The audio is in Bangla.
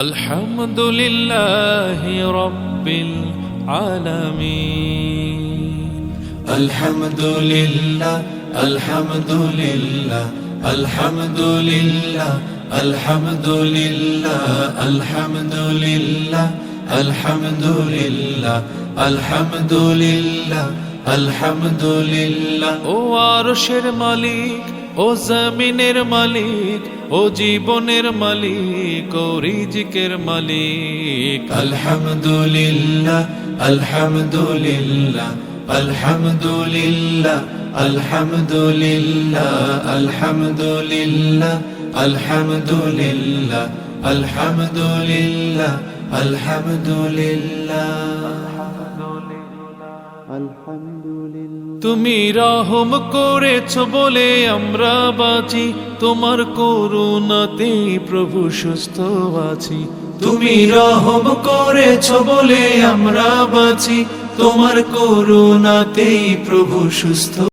الحمد لله رب العالمين الحمد لله الحمد لله الحمد لله الحمد لله الحمد لله الحمد لله الحمد لله الحمد لله ও আরশের মালিক ও জমিনের মালিক, ও জীবনের মালিক, ও রিজিকের মালিক। আলহামদুলিল্লাহ আলহামদুলিল্লাহ আলহামদুলিল্লাহ আলহামদুলিল্লাহ আলহামদুলিল্লাহ আলহামদুলিল্লাহ আলহামদুলিল্লাহ আলহামদুলিল্লাহ। তুমি রহম করেছ বলে আমরা বাঁচি, তোমার করুণাতে প্রভু সুস্থ আছি। তুমি রহম করেছ বলে আমরা বাঁচি, তোমার করুণাতেই প্রভু সুস্থ